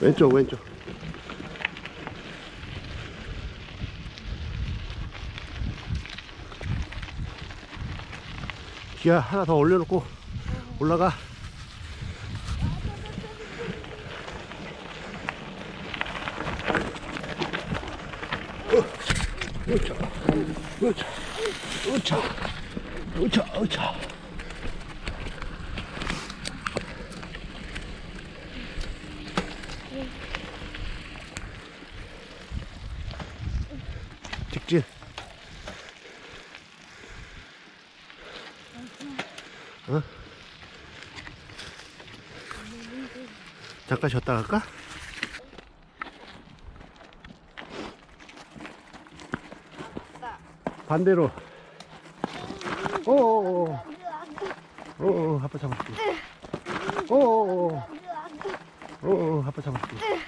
왼쪽 왼쪽. 기아 하나 더 올려놓고 올라가. 으차 으차 으차 으차 으차 잠깐 쉬었다 갈까? 반대로. 오오오 오오 아빠 잡아줄게 오오오 오오 아빠 잡아줄게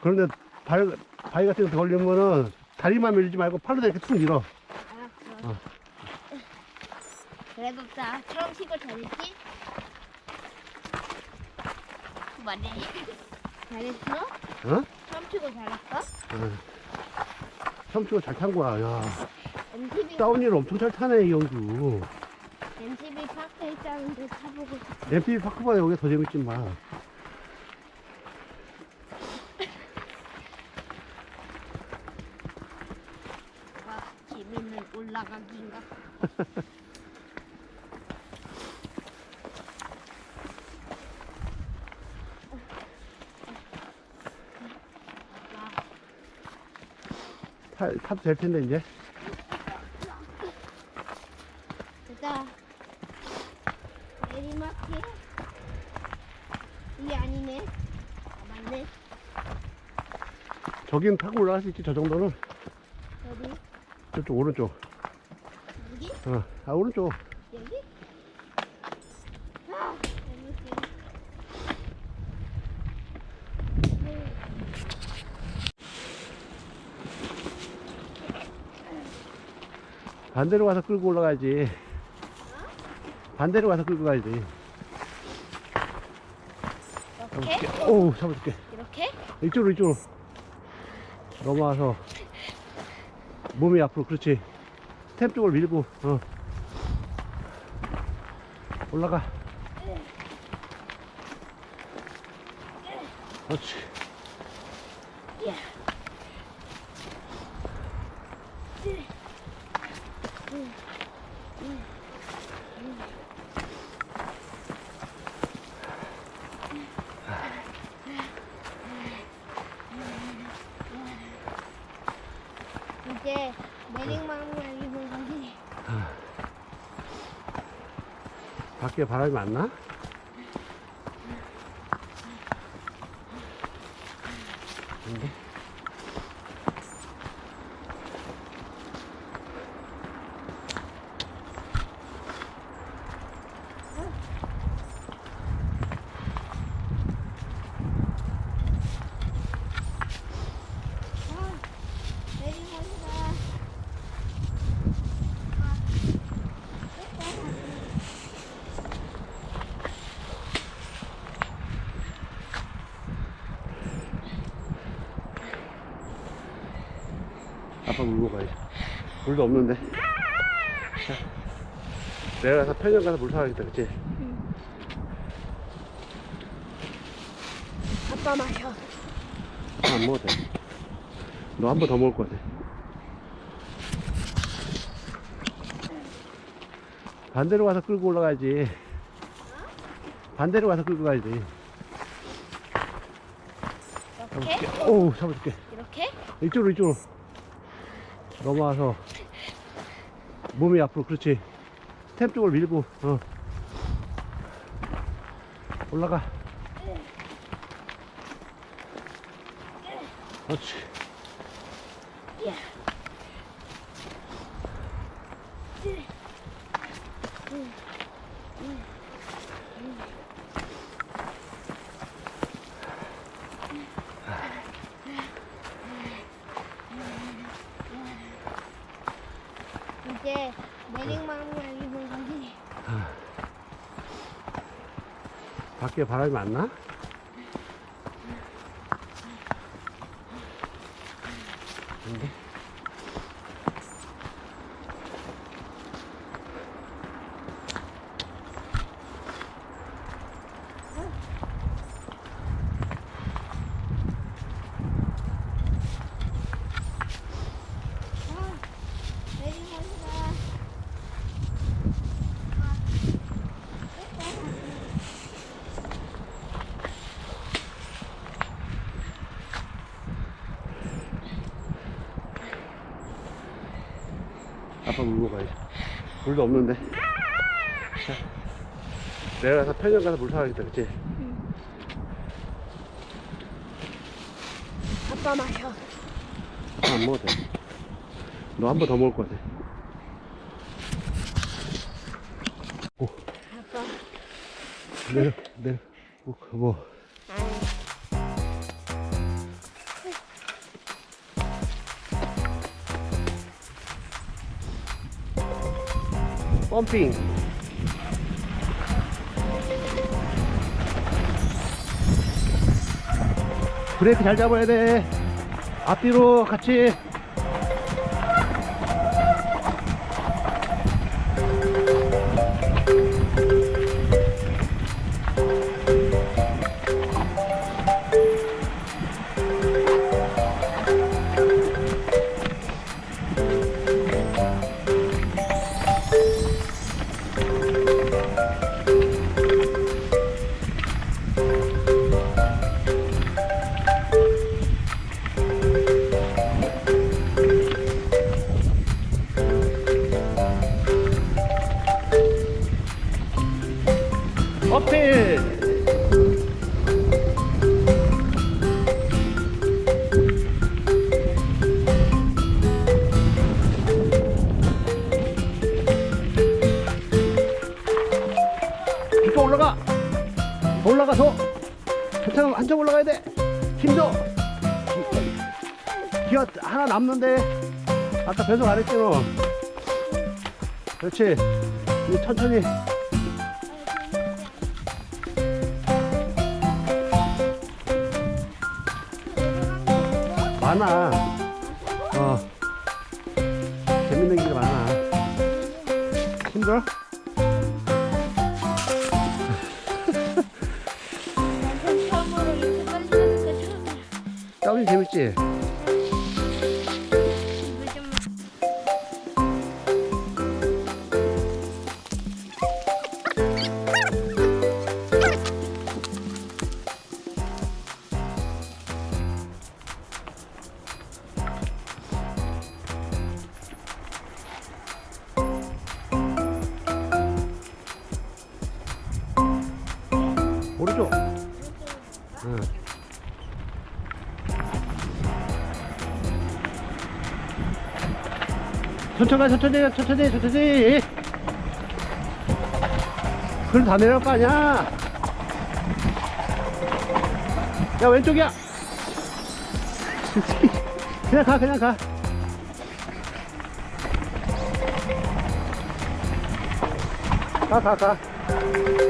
그런데 발, 바위 같은 거 걸리면은 다리만 밀지 말고 팔로 이렇게 툭 밀어. 어. 그래도 자, 처음 치고 잘했지? 맞네. 잘했어? 어? 처음 치고 잘했어? 어. 처음 치고 잘 탄 거야 야 MTV, 다운힐 엄청 잘 타네 이 영주 MTV 파크 있다는데 타보고 싶어. MP 파크보다 여기가 더 재밌지 마 와, 재밌는 올라가기인가? 타, 타도 될 텐데 이제 됐다. 내리막길? 이게 아니네. 아, 맞네. 저긴 타고 올라갈 수 있지 저 정도는 여기? 저쪽 오른쪽 여기? 어. 아 오른쪽 여기? 아, 재밌게. 반대로 가서 끌고 올라가야지. 반대로 가서 끌고 가야지. 이렇게? 잡아줄게. 오 잡아줄게. 이렇게? 이쪽으로 이쪽으로. 넘어와서. 몸이 앞으로 그렇지. 스텝 쪽을 밀고 어. 올라가. 그렇지 예. 이제 내리막만 입은 거지. 밖에 바람이 안 나? 근데 아, 내리막이다. 아빠 물고 가야지 물도 없는데 자, 내가 가서 편의점 가서 물 사야겠다 그치? 아빠 마셔. 안 먹어도 돼너 한 번 더 먹을 것 같아 반대로 가서 끌고 올라가야지 반대로 가서 끌고 가야지 이렇게? 잡아줄게 오 잡아줄게 이렇게? 이쪽으로 이쪽으로 넘어와서 몸이 앞으로 그렇지. 스텝 쪽을 밀고 어. 올라가. 그렇지 이제 내리막을 입은 거지. 밖에 바람이 많나? 아빠 물고 가야지. 물도 없는데. 자, 내려가서 편의점 가서 물 사야겠다, 그치? 아빠 마셔. 아빠 안 먹어도 돼. 너 한 번 더 먹을 것 같아. 오, 아빠. 내려, 내려. 오, 뭐. 펌핑. 브레이크 잘 잡아야 돼. 앞뒤로 같이. 기어 하나 남는데, 아까 배속 안 했지, 너. 그렇지. 이제 천천히. 많아. 어. 재밌는 게 많아. 힘들어? 전 처음으로 이렇게 빨리 가니까 처음이야. 싸우니 재밌지? 천천히 가, 천천히 가, 천천히, 천천히. 그럼 다 내려갈 거 아니야? 야, 왼쪽이야. 그냥 가, 그냥 가. 가, 가, 가.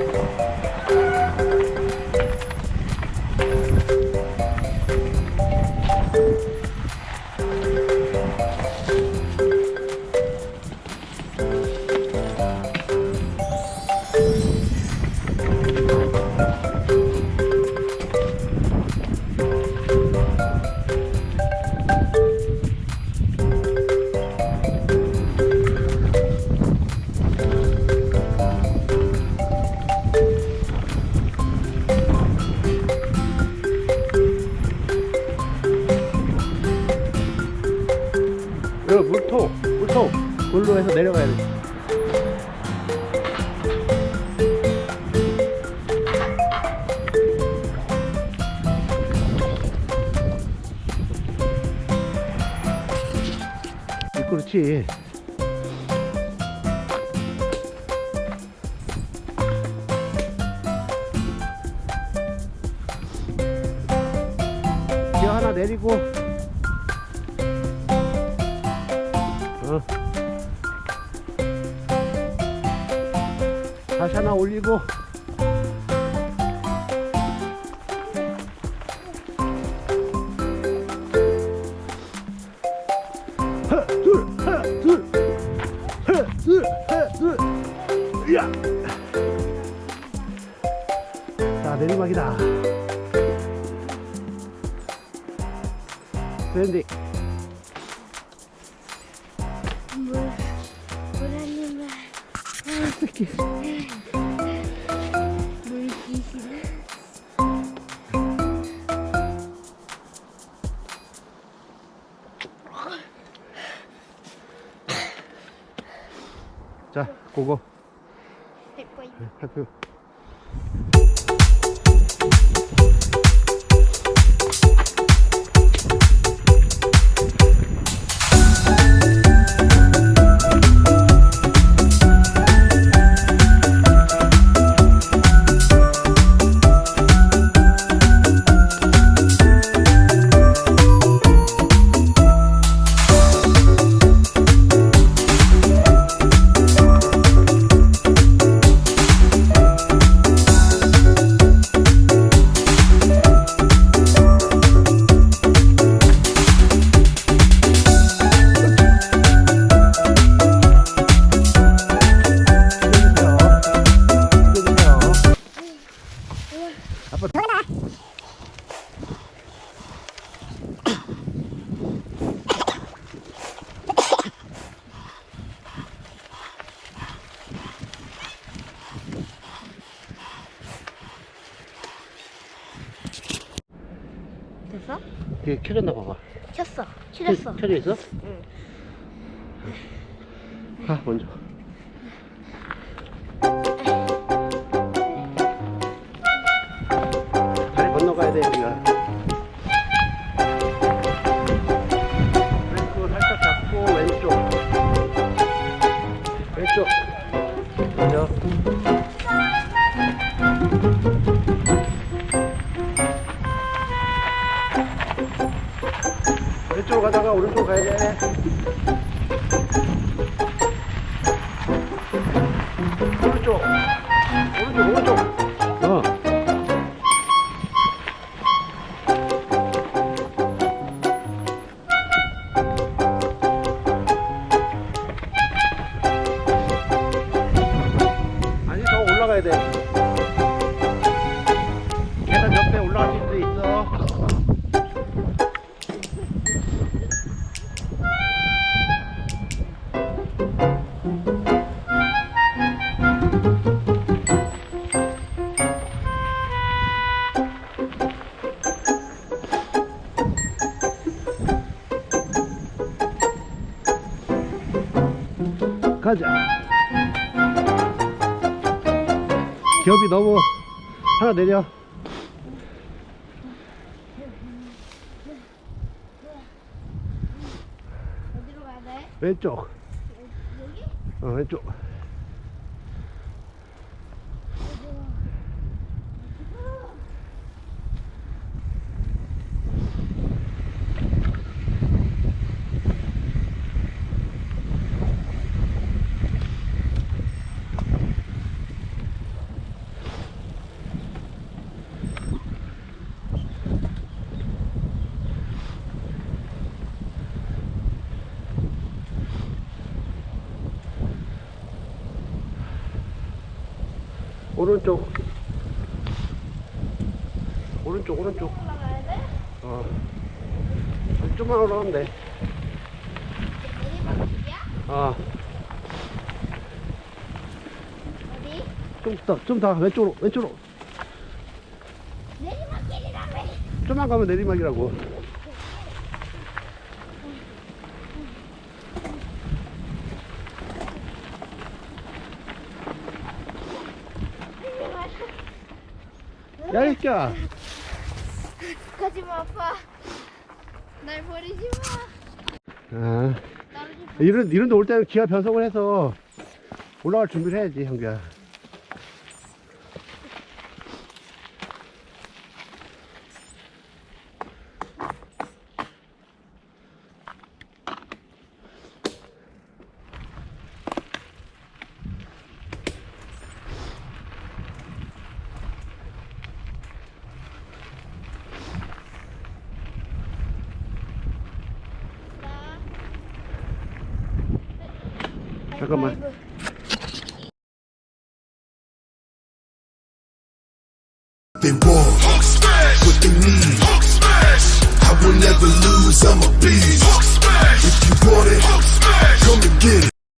여기 물통, 물통. 물로 해서 내려가야 돼. 그렇지. 어. 다시 하나 올리고 물귀신. 자, 고고. 됐고, 하트. 켜졌어. 켜, 져 있어? 응. 가 먼저. 다리 건너가야 돼 우리가. 왼쪽으 너무 하나 내려. 어디로 가야 돼? 왼쪽. 여기? 어, 왼쪽. 오른쪽. 오른쪽, 오른쪽. 올라가야 돼? 어. 좀만 올라가면 돼. 내리막이야? 아, 어디? 좀 더, 좀 더, 왼쪽으로, 왼쪽으로. 내리막길이라며. 좀만 가면 내리막이라고. 야, 이 새끼야. 가지마 아빠. 날 버리지 마. 아. 이런, 이런 데 올 때는 기아 변속을 해서 올라갈 준비를 해야지, 형규야. 잠깐만. 가위바